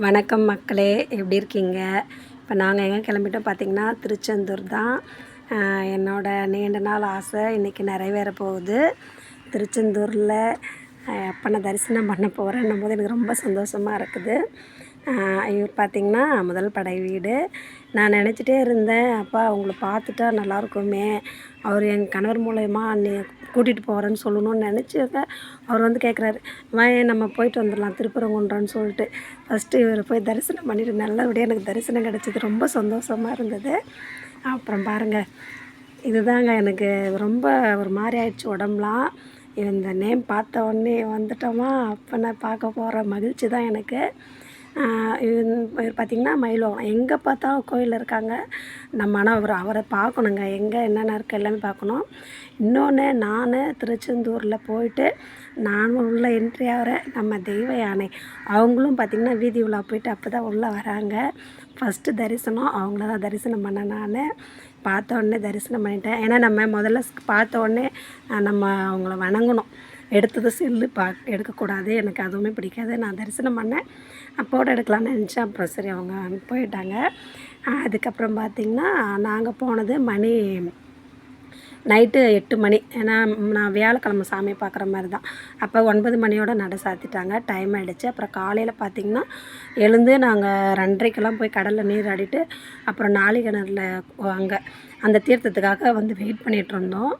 வணக்கம் மக்களே எப்படி இருக்கீங்க? இப்போ நாங்கள் எங்கே கிளம்பிட்டோம் பார்த்திங்கன்னா திருச்செந்தூர் தான். என்னோடய நீண்ட நாள் ஆசை இன்றைக்கி நிறைவேற போகுது. திருச்செந்தூரில் அப்பனை தரிசனம் பண்ண போகிறேன்னும் போது எனக்கு ரொம்ப சந்தோஷமாக இருக்குது. இவர் பார்த்திங்கன்னா முதல் படை வீடு. நான் நினச்சிட்டே இருந்தேன் அப்பா அவங்கள பார்த்துட்டா நல்லாயிருக்குமே. அவர் என் கணவர் மூலயமா நீ கூட்டிகிட்டு போகிறேன்னு சொல்லணும்னு நினச்சிருக்க அவர் வந்து கேட்குறாரு வாயேன் நம்ம போயிட்டு வந்துடலாம் திருப்பரங்குன்றம்னு சொல்லிட்டு. ஃபஸ்ட்டு இவர் போய் தரிசனம் பண்ணிவிட்டு நல்லபடியாக எனக்கு தரிசனம் கிடச்சிது. ரொம்ப சந்தோஷமாக இருந்தது. அப்புறம் பாருங்கள் இதுதாங்க எனக்கு ரொம்ப ஒரு மாதிரி ஆயிடுச்சு உடம்புலாம். இந்த நேம் பார்த்த உடனே வந்துட்டோமா அப்போ நான் பார்க்க போகிற மகிழ்ச்சி தான் எனக்கு. இவர் பார்த்திங்கன்னா மயிலோகம் எங்கே பார்த்தாலும் கோயில் இருக்காங்க. நம்ம ஆனால் அவர் அவரை பார்க்கணுங்க. எங்கே என்னென்ன இருக்குது எல்லாமே பார்க்கணும். இன்னொன்று நான் திருச்செந்தூரில் போயிட்டு நானும் உள்ளே என்ட்ரி ஆகிறேன் நம்ம தெய்வ யானை. அவங்களும் பார்த்திங்கன்னா வீதி உலா போயிட்டு அப்போ தான் உள்ளே வராங்க. ஃபஸ்ட்டு தரிசனம் அவங்கள தான் தரிசனம் பண்ண நான். பார்த்த உடனே தரிசனம் பண்ணிட்டேன். ஏன்னா நம்ம முதல்ல பார்த்த உடனே நம்ம அவங்கள வணங்கணும். எடுத்தது செல்லு பா எடுக்கக்கூடாது. எனக்கு அதுவுமே பிடிக்காது. நான் தரிசனம் பண்ணேன். அப்போட எடுக்கலாம்னு நினச்சேன். அப்புறம் சரி அவங்க போயிட்டாங்க. அதுக்கப்புறம் பார்த்திங்கன்னா நாங்கள் போனது மணி நைட்டு எட்டு மணி. ஏன்னா நான் வியாழக்கிழமை சாமி பார்க்குற மாதிரி தான். அப்போ ஒன்பது மணியோட நட சாத்திட்டாங்க. டைம் ஆகிடுச்சு அப்புறம் காலையில் பார்த்திங்கன்னா எழுந்து நாங்கள் ரெண்டரைக்கெல்லாம் போய் கடலில் நீர் ஆடிட்டு அப்புறம் நாளிகிணறுல அங்கே அந்த தீர்த்தத்துக்காக வந்து வெயிட் பண்ணிகிட்டு இருந்தோம்.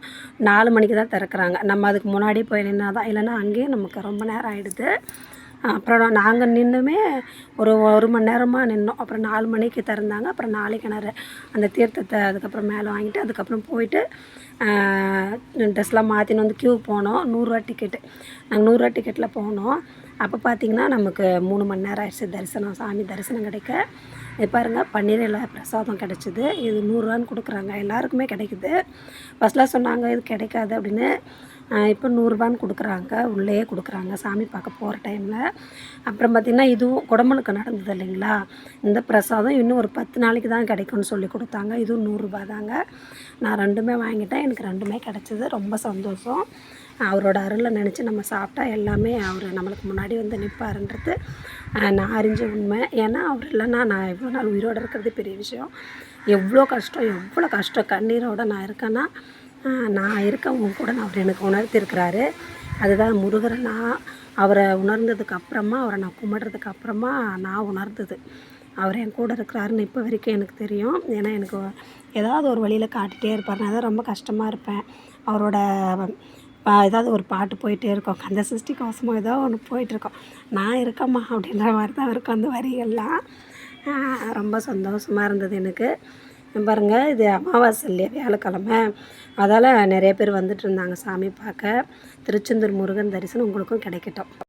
நாலு மணிக்கு தான் திறக்கிறாங்க. நம்ம அதுக்கு முன்னாடி போய் நின்னா தான் இல்லைன்னா அங்கேயும் நமக்கு ரொம்ப நேரம் ஆகிடுது அப்புறம் நாங்கள் நின்றுமே ஒரு ஒரு மணி நேரமாக நின்றோம் அப்புறம் நாலு மணிக்கு திறந்தாங்க. அப்புறம் நாளை கிணறு அந்த தீர்த்தத்தை அதுக்கப்புறம் மேலே வாங்கிட்டு அதுக்கப்புறம் போயிட்டு ட்ரெஸ்லாம் மாற்றின்னு வந்து க்யூ போனோம். நூறுரூவா டிக்கெட்டு நாங்கள் நூறுரூவா டிக்கெட்டில் போனோம். அப்போ பார்த்திங்கன்னா நமக்கு மூணு மணி நேரம் ஆயிடுச்சு தரிசனம் சாமி தரிசனம் கிடைக்க. இது பாருங்கள் பிரசாதம் கிடச்சிது. இது நூறுரூவான்னு கொடுக்குறாங்க. எல்லாருக்குமே கிடைக்குது. ஃபஸ்ட்லாம் சொன்னாங்க இது கிடைக்காது அப்படின்னு. இப்போ நூறுரூபான்னு கொடுக்குறாங்க. உள்ளேயே கொடுக்குறாங்க. சாமி பார்க்க போகிற டைமில் அப்புறம் பார்த்திங்கன்னா இதுவும் குடமுழுக்கு நடந்தது இல்லைங்களா? இந்த பிரசாதம் இன்னும் ஒரு பத்து நாளைக்கு தான் கிடைக்கும்னு சொல்லி கொடுத்தாங்க. இதுவும் நூறுரூபா தாங்க. நான் ரெண்டுமே வாங்கிட்டேன். எனக்கு ரெண்டுமே கிடச்சிது. ரொம்ப சந்தோஷம். அவரோட அருளை நினச்சி நம்ம சாப்பிட்டா எல்லாமே அவர் நம்மளுக்கு முன்னாடி வந்து நிற்பாருன்றது நான் அறிஞ்ச உண்மை. ஏன்னா அவர் இல்லைன்னா நான் எவ்வளோ நாள் உயிரோடு இருக்கிறது பெரிய விஷயம். எவ்வளோ கஷ்டம் எவ்வளோ கஷ்டம். கண்ணீரோடு நான் இருக்கேன்னா நான் இருக்கேன் கூட நான் அவர் எனக்கு உணர்த்திருக்கிறாரு. அதுதான் முருகரை நான் அவரை உணர்ந்ததுக்கு அப்புறமா அவரை நான் கும்பிட்றதுக்கு அப்புறமா நான் உணர்ந்தது. அவர் என் கூட இருக்கிறாருன்னு இப்போ வரைக்கும் எனக்கு தெரியும். ஏன்னா எனக்கு ஏதாவது ஒரு வழியில் காட்டிகிட்டே இருப்பார். நான் தான் ரொம்ப கஷ்டமாக இருப்பேன். அவரோட பா- ஏதாவது ஒரு பாட்டு போயிட்டே இருக்கோம். அந்த சிருஷ்டி கோசமோ ஏதோ ஒன்று போயிட்டுருக்கோம் நான் இருக்கேம்மா அப்படின்ற மாதிரி தான் இருக்கும் அந்த வரிகள்லாம் ரொம்ப சந்தோஷமாக இருந்தது எனக்கு. பாருங்கள் இது அமாவாசை இல்லையா வியாழக்கிழமை. அதால் நிறைய பேர் வந்துட்டு இருந்தாங்க சாமி பார்க்க. திருச்செந்தூர் முருகன் தரிசனம் உங்களுக்கும் கிடைக்கட்டும்.